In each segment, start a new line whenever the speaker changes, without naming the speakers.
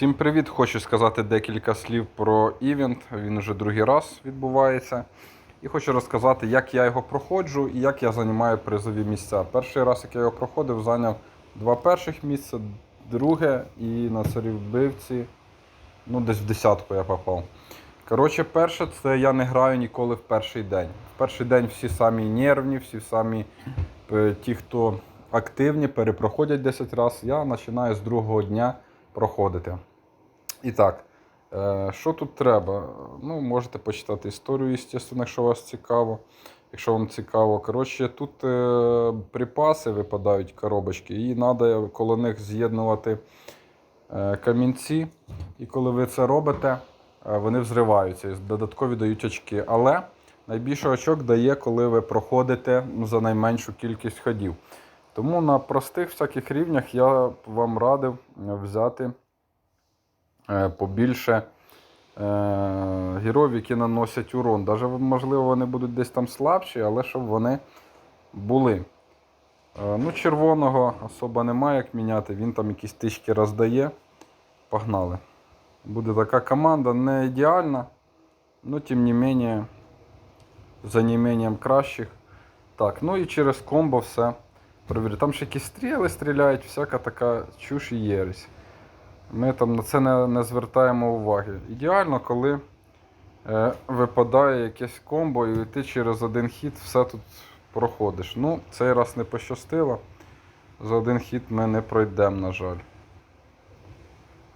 Всім привіт! Хочу сказати декілька слів про івент. Він вже другий раз відбувається. І хочу розказати, як я його проходжу і як я займаю призові місця. Перший раз, як я його проходив, зайняв два перших місця, друге і на царівбивці, ну десь в десятку я попав. Коротше, перше, це я не граю ніколи в перший день. В перший день всі самі нервні, всі самі е, ті, хто активні, перепроходять 10 разів. Я починаю з другого дня проходити. І так, е, що тут треба? Ну, можете почитати історію, звісно, якщо вас цікаво. Якщо вам цікаво, коротше, тут е, припаси випадають коробочки, і треба коло них з'єднувати е, камінці. І коли ви це робите, вони взриваються і додаткові дають очки. Але найбільше очок дає, коли ви проходите ну, за найменшу кількість ходів. Тому на простих всяких рівнях я вам радив взяти побільше е, героїв, які наносять урон. Даже, можливо, вони будуть десь там слабші, але щоб вони були. Е, Ну, червоного особо немає як міняти, він там якісь тички роздає. Погнали. Буде така команда, не ідеальна, але тим не менее, за неимением кращих. Так, ну і через комбо все. Провірю. Там ще якісь стріли стріляють, всяка така чуш і єресь. Ми там на це не, не звертаємо уваги. Ідеально, коли е, випадає якесь комбо і ти через один хід все тут проходиш. Ну, цей раз не пощастило. За один хід ми не пройдемо, на жаль.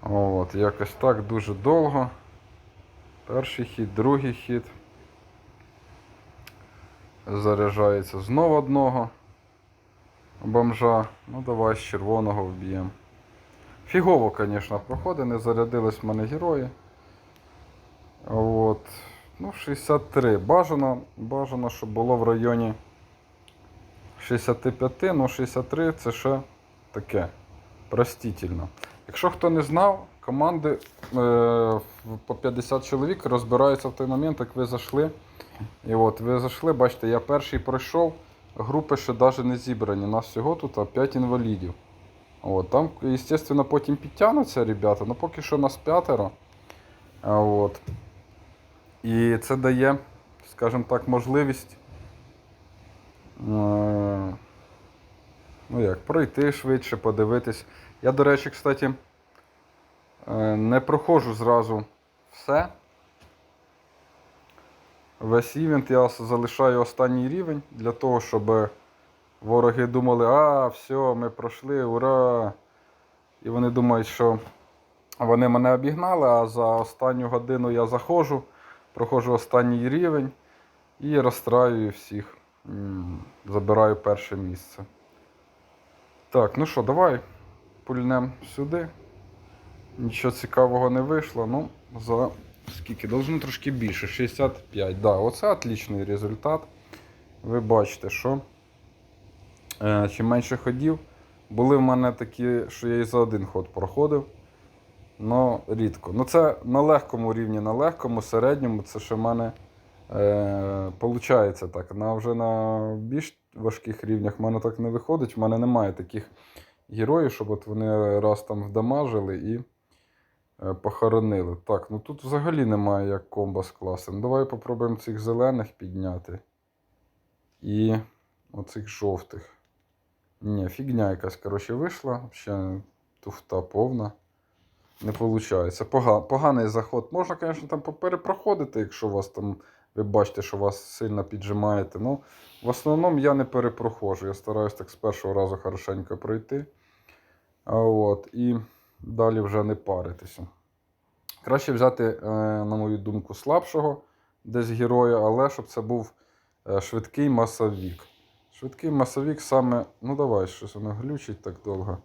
От, якось так дуже довго. Перший хід, другий хід. Заряджається знову одного бомжа. Ну давай з червоного вб'ємо. Фігово, звісно, проходить, не зарядились в мене герої. От. Ну, 63. Бажано, бажано, щоб було в районі 65, ну 63 це ще таке. Простительно. Якщо хто не знав, команди е, по 50 чоловік розбираються в той момент, як ви зайшли. І от ви зайшли, бачите, я перший пройшов. Групи ще навіть не зібрані. Нас всього тут 5 інвалідів. От, там, звісно, потім підтягнуться ребята, але поки що нас п'ятеро. От. І це дає, скажімо так, можливість е, ну як, пройти швидше, подивитись. Я, до речі, кстати, е, не проходжу зразу все. Весь івент я залишаю останній рівень для того, щоб вороги думали, а, все, ми пройшли, ура! І вони думають, що вони мене обігнали, а за останню годину я заходжу, проходжу останній рівень і розстраюю всіх. Забираю перше місце. Так, ну що, давай пульнем сюди. Нічого цікавого не вийшло. Ну, за скільки? Должно трошки більше. 65. Да, оце отличний результат. Ви бачите, що е, чим менше ходів. Були в мене такі, що я і за один ход проходив. Ну, рідко. Ну, це на легкому рівні, на легкому, середньому, це ще в мене е, так. На, вже на більш важких рівнях в мене так не виходить. В мене немає таких героїв, щоб от вони раз там вдамажили і е, похоронили. Так, ну тут взагалі немає як комбо скласти. Ну, давай попробуємо цих зелених підняти. І оцих жовтих. Ні, фігня якась, коротше, вийшла. Ще туфта повна. Не виходить. Пога, поганий заход. Можна, звісно, там перепроходити, якщо вас там, ви бачите, що вас сильно піджимаєте. Ну, в основному я не перепроходжу. Я стараюсь так з першого разу хорошенько пройти. А от, і далі вже не паритися. Краще взяти, е, на мою думку, слабшого десь героя, але щоб це був е, швидкий масовік. Швидкий масовік саме. Ну давай, щось воно глючить так довго.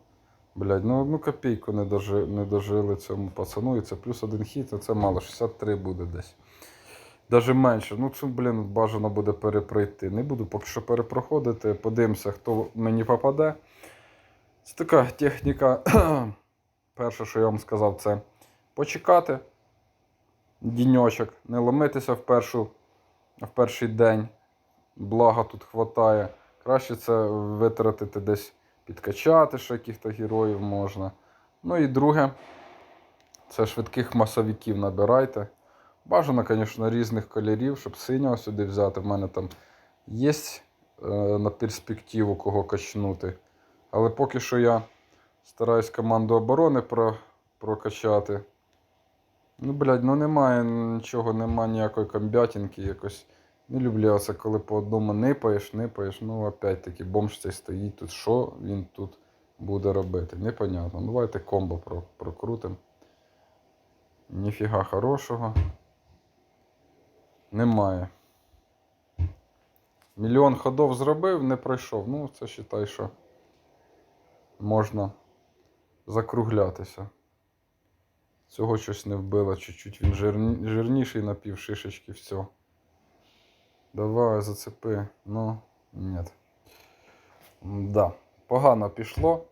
Блядь, ну одну копійку не, дожи, не дожили цьому пацану, і це плюс один хід, а це мало, 63 буде десь. Даже менше. Ну, це, блін, бажано буде перепройти. Не буду поки що перепроходити. Подивимося, хто мені попаде. Це така техніка. Перше, що я вам сказав, це почекати діньочок, не ломитися в, першу, в перший день. Блага тут хватає. Краще це витратити десь підкачати, що яких-то героїв можна. Ну і друге, Це швидких масовиків набирайте. Бажано, звісно, різних кольорів, щоб синього сюди взяти. В мене там є е, на перспективу кого качнути. Але поки що я стараюсь команду оборони про, прокачати. Ну, блядь, ну немає нічого, немає ніякої комбятинки якось. Не люблю я це, коли по одному нипаєш, нипаєш. Ну, опять-таки, бомж цей стоїть тут. Що він тут буде робити? Непонятно. Ну, давайте комбо про, прокрутимо. Ніфіга хорошого. Немає. Мільйон ходов зробив, не пройшов. Ну, це вважай, що можна закруглятися. Цього щось не вбило, чуть-чуть він жирні, жирніший на пів шишечки, все. Давай, зацепи. Ну, ні. Да, погано пішло.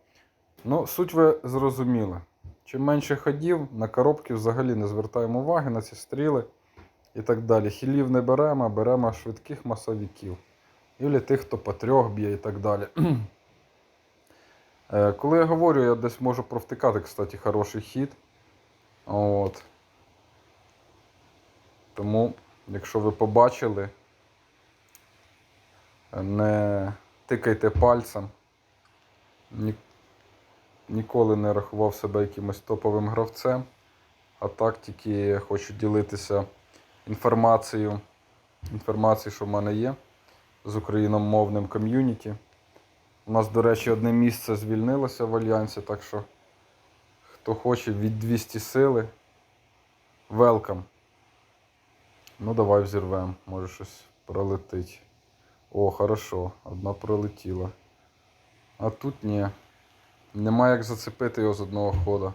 Ну, суть ви зрозуміли. Чим менше ходів, на коробки взагалі не звертаємо уваги на ці стріли і так далі. Хілів не беремо, беремо швидких масовиків. Ілі тих, хто по трьох б'є і так далі. Е, Коли я говорю, я десь можу провтикати, кстати, хороший хід. От. Тому, якщо ви побачили, не тикайте пальцем. Ні, ніколи не рахував себе якимось топовим гравцем. А так тільки хочу ділитися інформацією, інформацією, що в мене є з україномовним ком'юніті. У нас, до речі, одне місце звільнилося в Альянсі, так що хто хоче від 200 сили, welcome. Ну, давай взірвемо, може щось пролетить. О, хорошо, одна пролетіла. А тут ні. Нема як зацепити його з одного хода.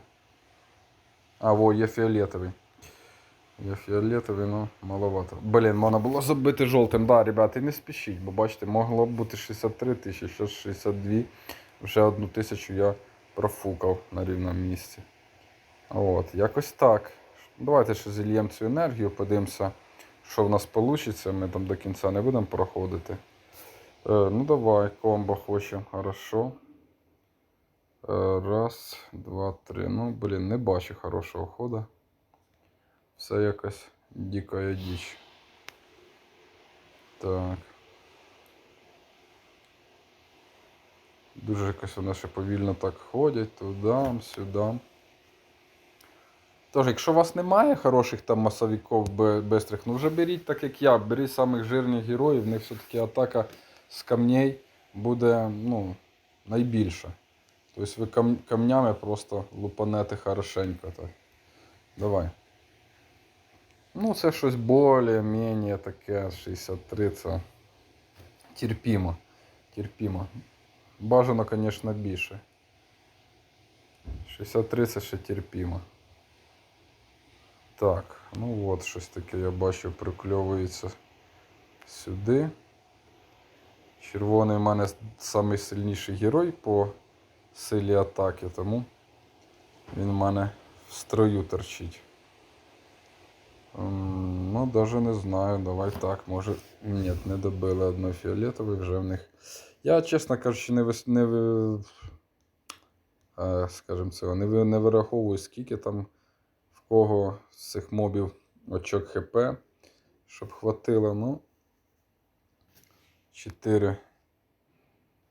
А, во, є фіолетовий. Є фіолетовий, ну, маловато. Блін, можна було забити жовтим. Да, ребята, і не спішіть, бо бачите, могло б бути 63 тисячі, що 62. Вже одну тисячу я профукав на рівному місці. От, якось так. Давайте ще зільємо цю енергію, подивимося, що в нас вийде. Ми там до кінця не будемо проходити. Е, ну давай, комбо хочемо. Хорошо. Е, раз, два, три. Ну, блін, не бачу хорошого хода. Все якась дика діч. Так. Дуже якось вони ще повільно так ходять, туди, сюди. Тож, якщо у вас немає хороших там масовиків бистрих, ну вже беріть так, як я. Беріть самих жирних героїв, в них все-таки атака з камней буде ну, найбільша. Тобто ви кам- камнями просто лупанете хорошенько. Так. Давай. Ну, це щось більш-менш таке 63, це терпімо. Терпімо. Бажано, звісно, більше. 63 це ще терпімо. Так, ну от щось таке я бачу прикльовується сюди. Червоний в мене найсильніший герой по силі атаки, тому він в мене в строю торчить. Ну, даже не знаю, давай так, може. Ні, не добили одно фіолетовий вже в них. Я, чесно кажучи, не вис... не е, скажімо цього, не, вираховую, скільки там кого з цих мобів очок ХП, щоб хватило, ну. 4.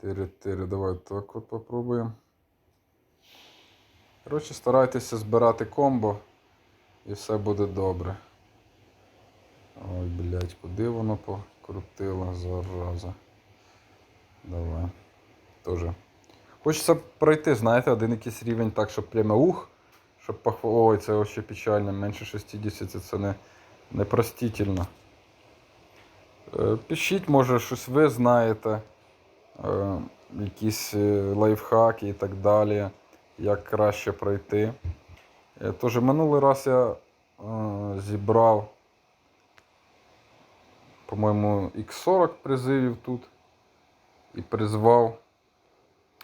4, 4, давай так от попробуємо. Коротше, старайтеся збирати комбо і все буде добре. Ой, блядь, куди воно покрутило, зараза. Давай. Тоже. Хочеться пройти, знаєте, один якийсь рівень так, щоб прямо ух, щоб пох... Ой, це вообще печально. Менше 60 це не, непростительно. Е, Пишіть, може, щось ви знаєте. Е, якісь е, лайфхаки і так далі. Як краще пройти. Тож минулий раз я зібрав, по-моєму, X40 призивів тут. І призвав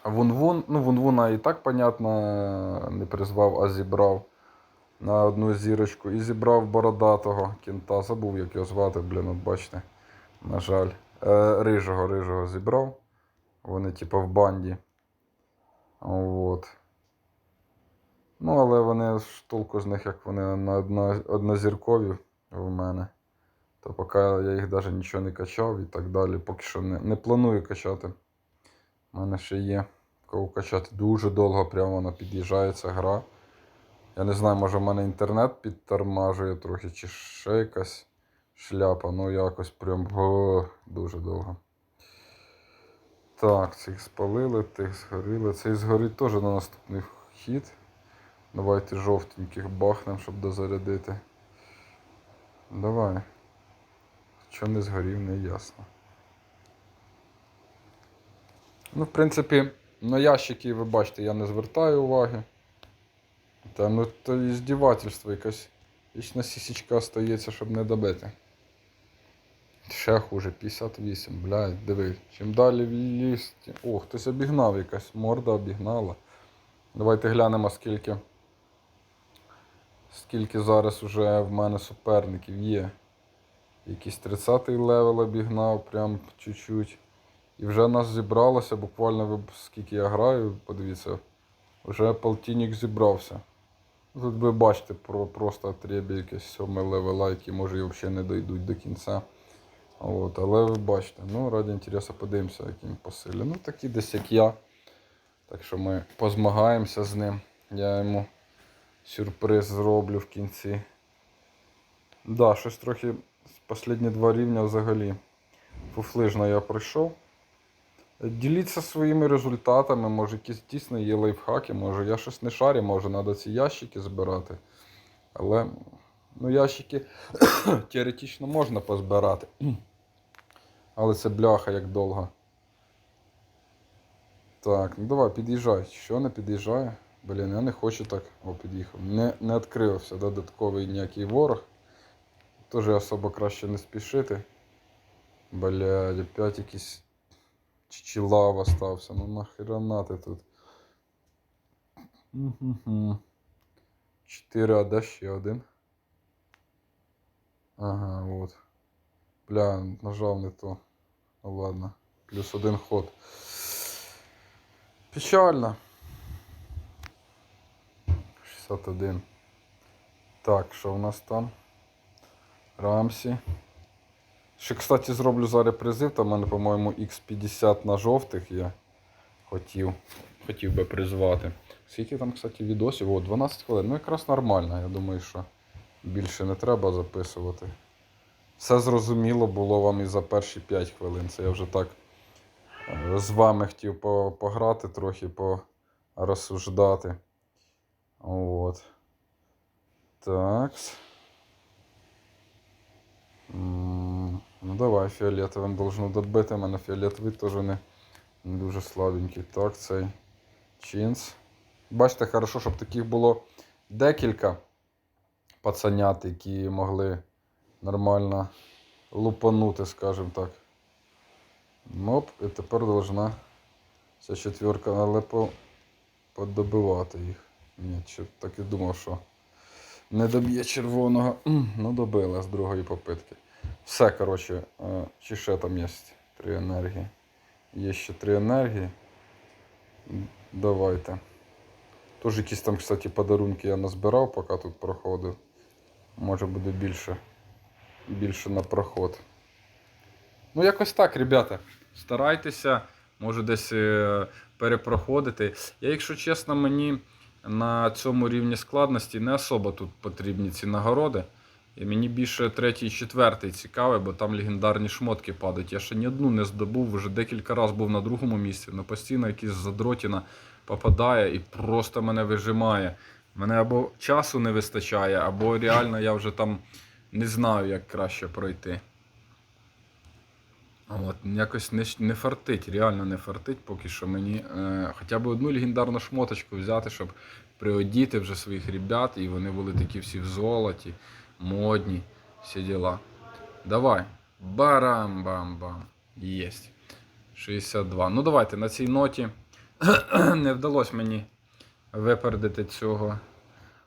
Вунвун. Ну, Вунвуна і так, понятно, не призвав, а зібрав на одну зірочку. І зібрав бородатого кінта. Забув, як його звати, блін, от бачите. На жаль. Е, рижого, рижого зібрав. Вони типу в банді. От. Ну, але вони ж толку з них, як вони на одно, однозіркові в мене. То поки я їх навіть нічого не качав і так далі. Поки що не, не планую качати. У мене ще є качати. Дуже довго прямо вона під'їжджає гра. Я не знаю, може в мене інтернет підтормажує трохи, чи ще якась шляпа. Ну якось прям о, дуже довго. Так, цих спалили, тих згоріли. Цей згорить теж на наступний хід. Давайте жовтеньких бахнем, щоб дозарядити. Давай. Що не згорів, не ясно. Ну, в принципі, на ящики, ви бачите, я не звертаю уваги. Та ну то і здівательство якась. Вічна сісічка остається, щоб не добити. Ще хуже, 58, блядь, диви. Чим далі в лісті. О, хтось обігнав якась, морда обігнала. Давайте глянемо, скільки. Скільки зараз уже в мене суперників є. Якийсь 30-й левел обігнав, прям чуть-чуть. І вже нас зібралося, буквально скільки я граю, подивіться, вже полтинник зібрався. Тут ви бачите про, просто отребі якесь сьоме левела, які може і взагалі не дійдуть до кінця. От, але ви бачите, ну, раді інтересу подивимося, яким посилі. Ну, такі десь як я. Так що ми позмагаємося з ним. Я йому сюрприз зроблю в кінці. Да, щось трохи з останні два рівня взагалі. Фуфлижно я пройшов. Діліться своїми результатами, може якісь дійсно є лайфхаки, може я щось не шарю, може треба ці ящики збирати. Але ну, ящики теоретично можна позбирати. Але це бляха як довго. Так, ну давай, під'їжджай. Що не під'їжджає? Блін, я не хочу так. О, під'їхав. Не, не відкрився додатковий ніякий ворог. Тоже особо краще не спішити. Блядь, опять якийсь чичилав остався. Ну нахрена ти тут. Мгм. Чотири, а де ще один? Ага, от. Бля, нажав не то. Ну ладно. Плюс один ход. Печально. 61. Так, що в нас там? Рамсі. Ще, кстати, зроблю зараз призив. Там в мене, по-моєму, X50 на жовтих я хотів. Хотів би призвати. Скільки там, кстати, відосів? О, 12 хвилин. Ну якраз нормально. Я думаю, що більше не треба записувати. Все зрозуміло було вам і за перші 5 хвилин. Це я вже так е, з вами хотів пограти трохи, порозсуждати. От. Так. Ну давай, фіолетовим должно добити. У мене фіолетовий теж не, не дуже слабенький. Так, цей чинс. Бачите, хорошо, щоб таких було декілька пацанят, які могли нормально лупанути, скажімо так. Моп, і тепер должна ця четверка, але по, подобивати їх. Ні, так і думав, що не доб'є червоного. Ну, добила з другої попитки. Все, коротше, е, чи ще там є три енергії. Є ще три енергії. Давайте. Тож якісь там, кстати, подарунки я назбирав, поки тут проходив. Може буде більше, більше на проход. Ну, якось так, ребята. Старайтеся, може десь е, перепроходити. Я, якщо чесно, мені на цьому рівні складності не особо тут потрібні ці нагороди. І мені більше третій і четвертий цікавий, бо там легендарні шмотки падають. Я ще ні одну не здобув, вже декілька разів був на другому місці, але постійно якийсь задротіна попадає і просто мене вижимає. Мене або часу не вистачає, або реально я вже там не знаю, як краще пройти. От, якось не, не фартить, реально не фартить поки що мені. Е, хоча б одну легендарну шмоточку взяти, щоб приодіти вже своїх ребят, і вони були такі всі в золоті, модні, всі діла. Давай. Барам-бам-бам. Єсть. 62. Ну давайте на цій ноті не вдалося мені випередити цього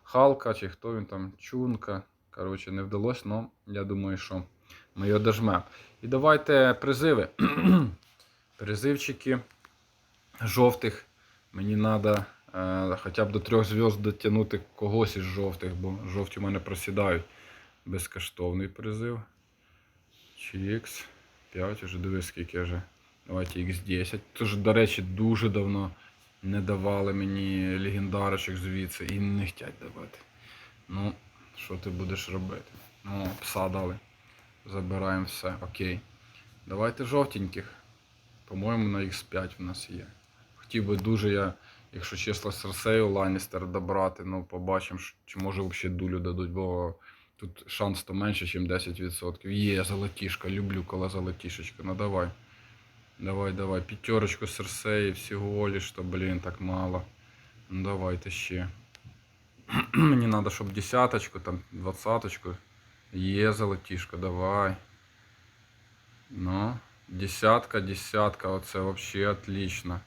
Халка, чи хто він там, Чунка. Коротше, не вдалося, але я думаю, що ми його дожмемо. І давайте призиви. Призивчики жовтих. Мені треба хоча б до трьох зв'язд дотягнути когось із жовтих, бо жовті в мене просідають. Безкоштовний призив. Чікс. 5, уже дивись, скільки вже. Давайте X10. Тож, до речі, дуже давно не давали мені легендарочок звідси і не хочуть давати. Ну, що ти будеш робити? Ну, пса дали. Забираємо все, окей. Давайте жовтеньких. По-моєму, на X5 в нас є. Хотів би дуже я, якщо чесно, Серсею Ланністер добрати, ну побачимо, чи може взагалі дулю дадуть, бо тут шанс то менше, ніж 10%. Є золотішка, люблю, коли золотішечка. Ну давай. Давай, давай. П'ятерочку Серсеї, всього лиш, то, блін, так мало. Ну давайте ще. Мені треба, щоб десяточку, там, двадцаточку. Є золотішка, давай. Ну, десятка, десятка, оце вообще отлично.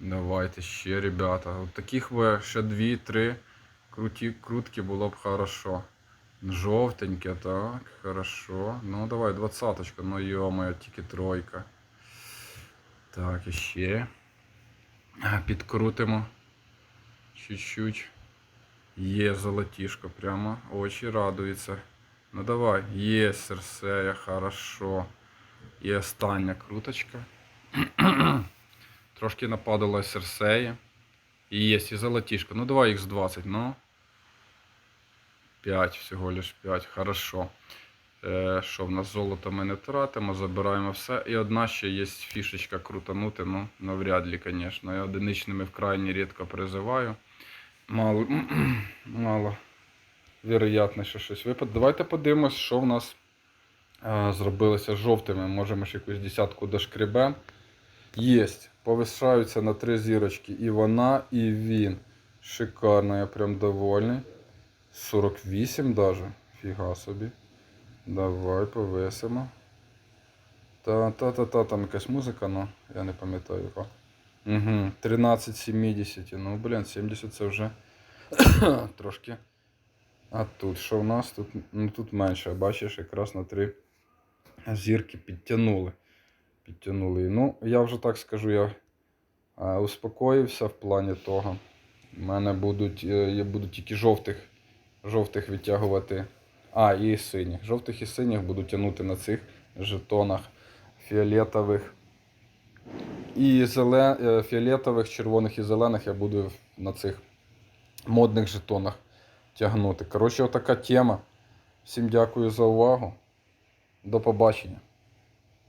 Давайте ще, ребята. От таких би ще дві-три круті, крутки було б хорошо. Жовтеньке, так, хорошо. Ну давай, двадцаточка, ну йо-моє, тільки тройка. Так, іще. Підкрутимо. Чуть-чуть. Є золотішко прямо. Очі радуються. Ну давай. Є Серсея, хорошо. І остання круточка. Трошки нападала Серсея. І є і золотішко. Ну давай їх з 20, ну. 5, всього лиш 5, хорошо. Е, що в нас золото ми не тратимо, забираємо все. І одна ще є фішечка крутанути, ну, навряд ли, звісно. Я одиничними вкрайні рідко призиваю. Мало, мало вероятно, що щось випаде. Давайте подивимось, що в нас е, зробилося з жовтими. Може, ми ще якусь десятку дошкребем. Єсть. Повишаються на три зірочки. І вона, і він. Шикарно, я прям довольний. 48 даже. Фіга собі. Давай повисимо. Та-та-та-та, там якась музика, ну, я не пам'ятаю яка. Угу. 13,70. Ну, блін, 70 це вже трошки. А тут що в нас? Тут, ну, тут менше, бачиш, якраз на три зірки підтягнули. Підтягнули. Ну, я вже так скажу, я е, успокоївся в плані того. У мене будуть, е, я буду тільки жовтих, жовтих відтягувати. А, і синіх. Жовтих і синіх буду тягнути на цих жетонах фіолетових. І зелен... е, фіолетових, червоних і зелених я буду на цих модних жетонах тягнути. Коротше, отака тема. Всім дякую за увагу. До побачення.